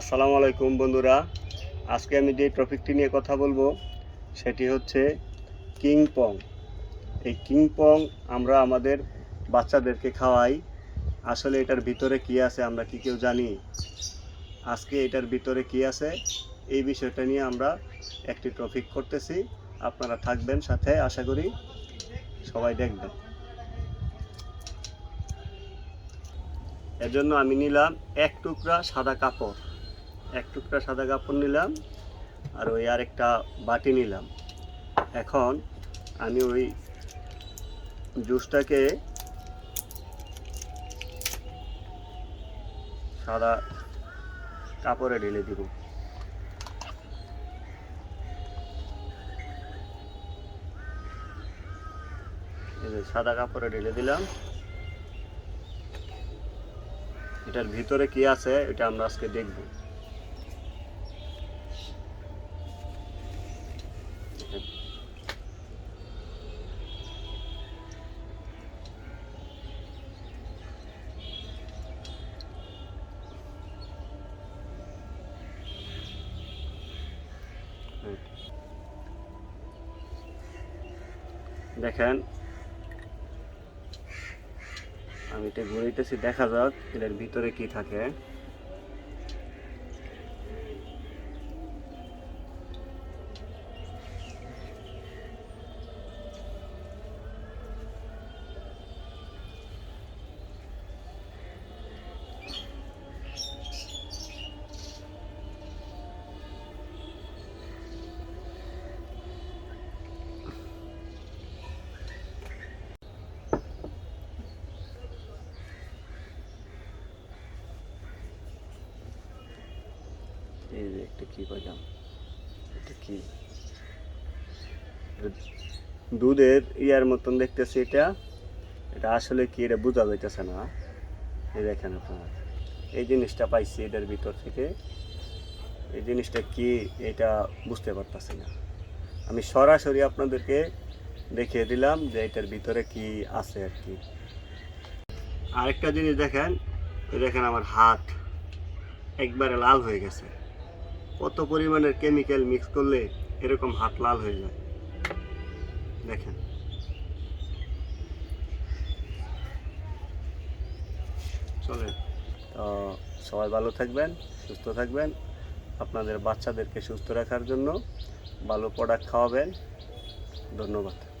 আসসালামু আলাইকুম বন্ধুরা। আজকে আমি যে টপিকটি নিয়ে কথা বলব, সেটি হচ্ছে কিং পং। এই কিং পং আমরা আমাদের বাচ্চাদেরকে খাওয়াই। আসলে এটার ভিতরে কি আছে আমরা কি কেউ জানি? আজকে এটার ভিতরে কি আছে? এই বিষয়টা নিয়ে আমরা একটি টপিক করতেছি। আপনারা থাকবেন সাথে, আশা করি সবাই দেখবেন। এজন্য আমি নিলাম এক টুকরা সাদা কাপড়। এক টুকরা সাদা কাপড় নিলাম আর ওই আরেকটা বাটি নিলাম। এখন আমি ওই জুসটাকে সাদা কাপড়ে ঢেলে দিব। সাদা কাপড়ে ঢেলে দিলাম। এটার ভিতরে কি আছে, এটা আমরা আজকে দেখব। দেখেন। আমি এটা ঘুরাইতেছি দেখা যাক এটার ভিতরে কি থাকে। এই যে একটা কি পাইলাম? এটা কি? দুধের ইয়ার মতন দেখতেছি এটা। এটা আসলে কি এটা বোঝা যাইতেছে না। এই দেখেন আপনার। এই জিনিসটা পাইছি এটার ভিতর থেকে। এই জিনিসটা কি এটা বুঝতে পারতেছি না। আমি সরাসরি আপনাদেরকে দেখিয়ে দিলাম যে এটার ভিতরে কি আছে আর কি। আরেকটা জিনিস দেখেন। দেখেন আমার হাত। একবারে লাল হয়ে গেছে। কত পরিমাণের কেমিক্যাল মিক্স করলে এরকম হাত লাল হয়ে যায়? দেখেন। চলে তো সবাই ভালো থাকবেন, সুস্থ থাকবেন। আপনাদের বাচ্চাদেরকে সুস্থ রাখার জন্য ভালো প্রোডাক্ট খাওয়াবেন। ধন্যবাদ।